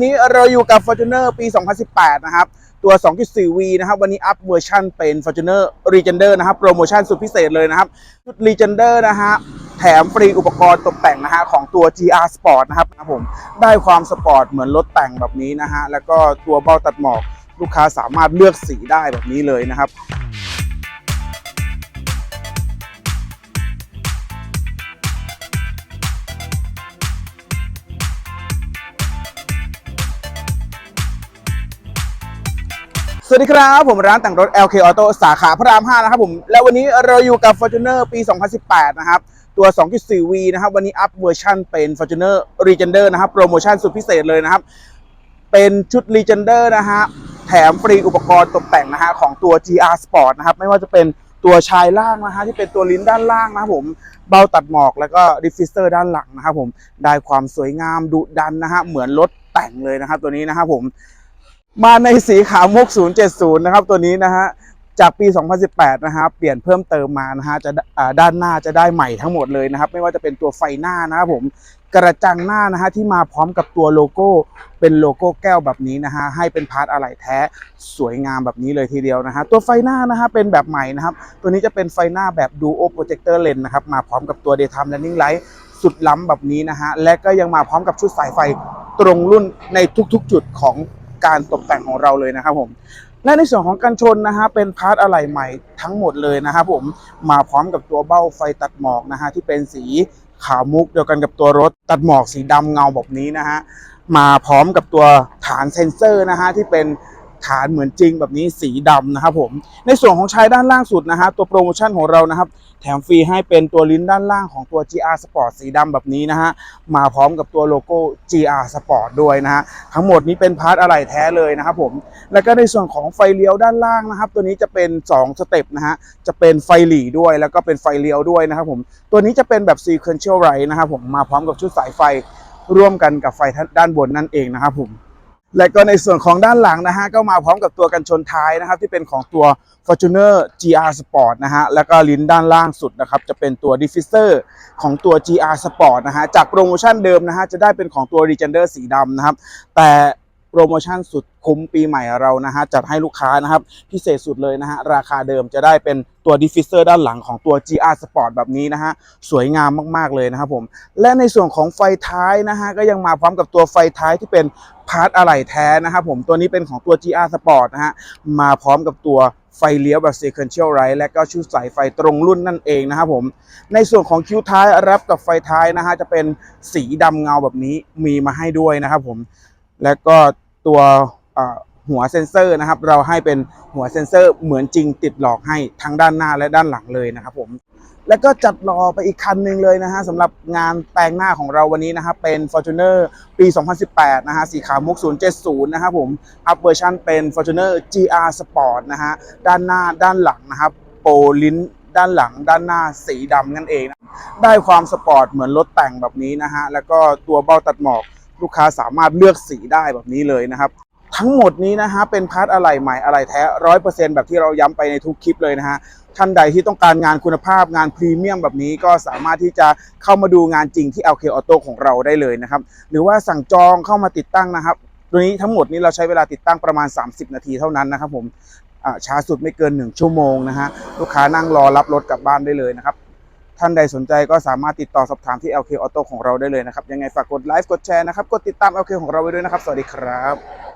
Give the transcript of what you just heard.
วันนี้เราอยู่กับ Fortuner ปี 2018 นะครับ ตัว 2.4V นะครับ วันนี้อัพเวอร์ชันเป็น Fortuner Legender นะครับ โปรโมชั่นสุดพิเศษเลยนะครับชุด Legender นะฮะ แถมฟรีอุปกรณ์ตกแต่งนะฮะของตัว GR Sport นะครับครับผม ได้ความสปอร์ตเหมือนรถแต่งแบบนี้นะฮะ แล้วก็ตัวเบ้าตัดหมอก ลูกค้าสามารถเลือกสีได้แบบนี้เลยนะครับ สวัสดีครับ ผมร้านแต่งรถ LK Auto สาขาพระราม 5 นะครับผม และวันนี้เราอยู่กับ Fortuner ปี 2018 นะครับ ตัว 2.4V นะครับ วันนี้อัพเวอร์ชันเป็น Fortuner Legender นะครับ โปรโมชั่นสุดพิเศษเลยนะครับ เป็นชุด Legender นะฮะ แถมฟรีอุปกรณ์ตกแต่งนะฮะของตัว GR Sport นะครับ ไม่ว่าจะเป็นตัวชายล่างนะฮะที่เป็นตัวลิ้นด้านล่างนะครับผมเบาตัดหมอกแล้วก็ดิฟฟิเซอร์ด้านหลังนะครับผมได้ความสวยงามดุดันนะฮะเหมือนรถแต่งเลยนะครับตัวนี้นะครับผม มาในสีขาวมุก 070 นะครับ ตัวนี้นะฮะ จากปี 2018 นะฮะ เปลี่ยนเพิ่มเติมมานะฮะ จะด้านหน้าจะได้ใหม่ทั้งหมดเลยนะครับ ไม่ว่าจะเป็นตัวไฟหน้านะครับผม กระจังหน้านะฮะที่มาพร้อมกับตัวโลโก้ เป็นโลโก้แก้วแบบนี้นะฮะ ให้เป็นพาร์ทอะไหล่แท้สวยงามแบบนี้เลยทีเดียวนะฮะ ตัวไฟหน้านะฮะเป็นแบบใหม่นะครับ ตัวนี้จะเป็นไฟหน้าแบบ Duo Projector Lens นะครับ มาพร้อมกับตัว Daytime Running Light สุดล้ำแบบนี้นะฮะ และก็ยังมาพร้อมกับชุดสายไฟตรงรุ่นในทุกๆ จุดของ การตกแต่งของเราเลยนะครับผมและในส่วนของกันชนนะฮะเป็นพาร์ทอะไหล่ใหม่ทั้งหมดเลยนะครับผมมาพร้อมกับตัวเบ้าไฟตัดหมอกนะฮะที่เป็นสีขาวมุกเดียวกันกับตัวรถตัดหมอกสีดำเงาแบบนี้นะฮะมาพร้อมกับตัวฐานเซ็นเซอร์นะฮะที่เป็น ฐานเหมือนจริงแบบนี้สีดำนะครับผม ในส่วนของชายด้านล่างสุดนะฮะตัวโปรโมชั่นของเรานะครับ แถมฟรีให้เป็นตัวลิ้นด้านล่างของตัว GR Sport สีดำแบบนี้นะฮะมาพร้อมกับตัวโลโก้ GR Sport ด้วยนะฮะทั้งหมดนี้เป็นพาร์ทอะไหล่แท้เลยนะครับผม แล้วก็ในส่วนของไฟเลี้ยวด้านล่างนะครับ ตัวนี้จะเป็น 2 สเต็ปนะฮะจะเป็นไฟหลีด้วย แล้วก็เป็นไฟเลี้ยวด้วยนะครับผมตัวนี้จะเป็นแบบ sequential right นะครับผมมาพร้อมกับชุดสายไฟร่วมกันกับไฟด้านบนนั่นเองนะครับผม และก็ในส่วนของด้านหลังนะฮะก็มาพร้อมกับตัวกันชนท้ายนะครับ ที่เป็นของตัว Fortuner GR Sport นะฮะแล้วก็ลิ้นด้านล่างสุดนะครับจะเป็นตัว Diffuser ของตัว GR Sport นะฮะจากโปรโมชั่นเดิมนะฮะจะได้เป็นของตัว Regender สีดำนะครับแต่ โปรโมชั่นสุดคุ้มปีใหม่เรานะฮะจัดให้ลูกค้านะครับพิเศษสุดเลยนะฮะราคาเดิมจะได้เป็นตัว Diffuser ด้านหลังของตัว GR Sport แบบนี้นะฮะสวยงามมากๆเลยนะครับผมและในส่วนของไฟท้ายนะฮะก็ยังมาพร้อมกับตัวไฟท้ายที่เป็นพาร์ทอะไหล่แท้นะครับผมตัวนี้เป็นของตัว GR Sport นะฮะมาพร้อมกับตัวไฟเลี้ยวแบบ sequential right และก็ชุดสายไฟตรงรุ่นนั่นเองนะครับผม ในส่วนของคิ้วท้ายรับกับไฟท้ายนะฮะจะเป็นสีดำเงาแบบนี้มีมาให้ด้วยนะครับผม และก็ตัวหัวเซ็นเซอร์นะครับ เราให้เป็นหัวเซ็นเซอร์เหมือนจริงติดหลอกให้ทั้งด้านหน้าและด้านหลังเลยนะครับผมแล้วก็จัดรอไปอีกคันหนึ่งเลยนะฮะสำหรับงานแปลงหน้าของเราวันนี้นะครับเป็น Fortuner ปี 2018 นะฮะสีขาวมุก 070 นะครับผม อัพเวอร์ชันเป็น Fortuner GR Sport นะฮะด้านหน้าด้านหลังนะครับโปรลิ้นด้านหลังด้านหน้าสีดำนั่นเอง ได้ความสปอร์ตเหมือนรถแต่งแบบนี้นะฮะแล้วก็ตัวเบ้าตัดหมอก ลูกค้าสามารถเลือกสีได้แบบนี้เลยนะครับทั้งหมดนี้นะฮะเป็นพาร์ทอะไหล่ใหม่อะไหล่แท้ร้อยเปอร์เซ็นต์แบบที่เราย้ำไปในทุกคลิปเลยนะฮะท่านใดที่ต้องการงานคุณภาพงานพรีเมียมแบบนี้ก็สามารถที่จะเข้ามาดูงานจริงที่ LK Auto ของเราได้เลยนะครับหรือว่าสั่งจองเข้ามาติดตั้งนะครับตัวนี้ทั้งหมดนี้เราใช้เวลาติดตั้งประมาณ 30 นาทีเท่านั้นนะครับผมช้าสุดไม่เกิน 1 ชั่วโมงนะฮะลูกค้านั่งรอรับรถกลับบ้านได้เลยนะครับ ท่านใดสนใจก็สามารถติดต่อสอบถามที่ LK Auto ของเราได้เลยนะครับ ยังไงฝากกดไลค์กดแชร์นะครับ กดติดตาม LK ของเราไว้ด้วยนะครับ สวัสดีครับ